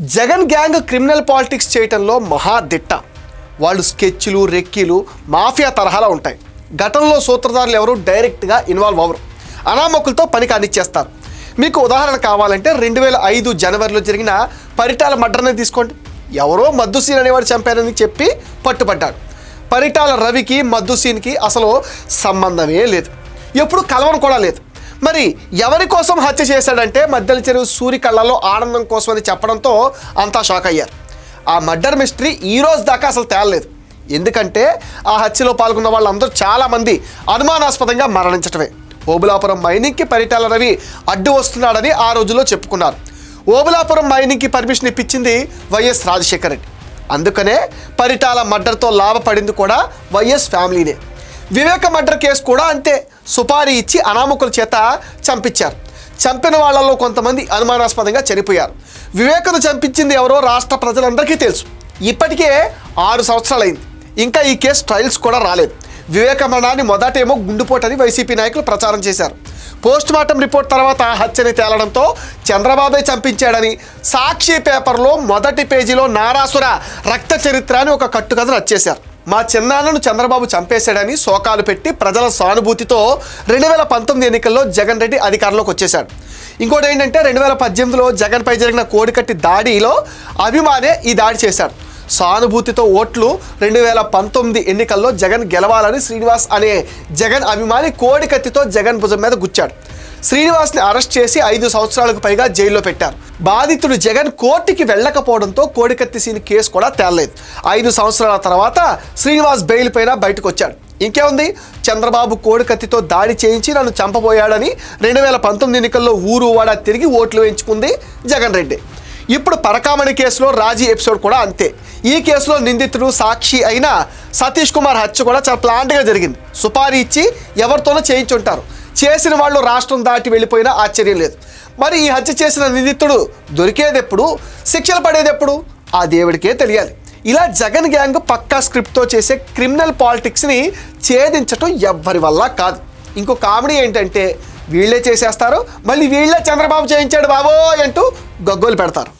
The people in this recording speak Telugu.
జగన్ గ్యాంగ్ క్రిమినల్ పాలిటిక్స్ చేయటంలో మహాదిట్ట వాళ్ళు స్కెచ్లు రెక్కీలు మాఫియా తరహాలో ఉంటాయి. గతంలో సూత్రధారులు ఎవరు డైరెక్ట్గా ఇన్వాల్వ్ అవ్వరు. అనామకులతో పని కానిచ్చేస్తారు. మీకు ఉదాహరణ కావాలంటే రెండు వేల ఐదు జనవరిలో జరిగిన పరిటాల మర్డర్ని తీసుకోండి. ఎవరో మద్దుసీన్ అనేవాడు చంపారని చెప్పి పట్టుబడ్డాడు. పరిటాల రవికి మద్దుసీన్కి అసలు సంబంధమే లేదు. ఎప్పుడు కలవను కూడా లేదు. మరి ఎవరి కోసం హత్య చేశాడంటే మధ్యలో చెరువు సూరి కళ్ళలో ఆనందం కోసం అని చెప్పడంతో అంతా షాక్ అయ్యారు. ఆ మర్డర్ మిస్టరీ ఈ రోజు దాకా అసలు తేలలేదు. ఎందుకంటే ఆ హత్యలో పాల్గొన్న వాళ్ళందరూ చాలామంది అనుమానాస్పదంగా మరణించటమే. ఓబులాపురం మైనింగ్కి పరిటాల రవి అడ్డు వస్తున్నాడని ఆ రోజుల్లో చెప్పుకున్నారు. ఓబులాపురం మైనింగ్కి పర్మిషన్ ఇప్పించింది వైఎస్ రాజశేఖర్ రెడ్డి. అందుకనే పరిటాల మర్డర్తో లాభపడింది కూడా వైఎస్ ఫ్యామిలీనే. వివేక మర్డర్ కేసు కూడా అంతే. సుపారీ ఇచ్చి అనామకుల చేత చంపించారు. చంపిన వాళ్ళలో కొంతమంది అనుమానాస్పదంగా చనిపోయారు. వివేకను చంపించింది ఎవరో రాష్ట్ర ప్రజలందరికీ తెలుసు. ఇప్పటికే ఆరు సంవత్సరాలైంది. ఇంకా ఈ కేసు ట్రయల్స్ కూడా రాలేదు. వివేక మరణాన్ని మొదటేమో గుండుపోటని వైసీపీ నాయకులు ప్రచారం చేశారు. పోస్ట్ మార్టం రిపోర్ట్ తర్వాత హత్యని తేలడంతో చంద్రబాబే చంపించాడని సాక్షి పేపర్లో మొదటి పేజీలో నారాసుర రక్త చరిత్ర అని ఒక కట్టుకథను వచ్చేశారు మా చిన్నాన్నను చంద్రబాబు చంపేశాడని శోకాలు పెట్టి ప్రజల సానుభూతితో రెండు వేల పంతొమ్మిది ఎన్నికల్లో జగన్ రెడ్డి అధికారంలోకి వచ్చేశాడు. ఇంకోటి ఏంటంటే రెండు వేల పద్దెనిమిదిలో జగన్పై జరిగిన కోడికట్టి దాడిలో అభిమానే ఈ దాడి చేశాడు సానుభూతితో ఓట్లు రెండు వేల పంతొమ్మిది ఎన్నికల్లో జగన్ గెలవాలని శ్రీనివాస్ అనే జగన్ అభిమాని కోడికత్తితో జగన్ భుజం మీద గుచ్చాడు. శ్రీనివాస్ని అరెస్ట్ చేసి ఐదు సంవత్సరాలకు పైగా జైల్లో పెట్టారు. బాధితుడు జగన్ కోర్టుకి వెళ్ళకపోవడంతో కోడికత్తి సీని కేసు కూడా తేలలేదు. ఐదు సంవత్సరాల తర్వాత శ్రీనివాస్ బెయిల్ పైన బయటకు వచ్చాడు ఇంకేముంది? చంద్రబాబు కోడికత్తితో దాడి చేయించి నన్ను చంపబోయాడని రెండు వేల పంతొమ్మిది ఎన్నికల్లో ఊరు వాడ తిరిగి ఓట్లు వేయించుకుంది జగన్ రెడ్డి. ఇప్పుడు పరకామణి కేసులో రాజీ ఎపిసోడ్ కూడా అంతే. ఈ కేసులో నిందితుడు సాక్షి అయిన సతీష్ కుమార్ హత్య కూడా చాలా ప్లాంట్గా జరిగింది. సుపారీ ఇచ్చి ఎవరితోనో చేయించుంటారు. చేసిన వాళ్ళు రాష్ట్రం దాటి వెళ్ళిపోయినా ఆశ్చర్యం లేదు. మరి ఈ హత్య చేసిన నిందితుడు దొరికేదెప్పుడు? శిక్షలు పడేదెప్పుడు? ఆ దేవుడికే తెలియాలి. ఇలా జగన్ గ్యాంగ్ పక్కా స్క్రిప్ట్తో చేసే క్రిమినల్ పాలిటిక్స్ని ఛేదించటం ఎవ్వరి వల్ల కాదు. ఇంకో కామెడీ ఏంటంటే వీళ్ళే చేసేస్తారు మళ్ళీ వీళ్ళే చంద్రబాబు చేయించాడు బాబోయ్ అంటూ గగ్గోలు పెడతారు.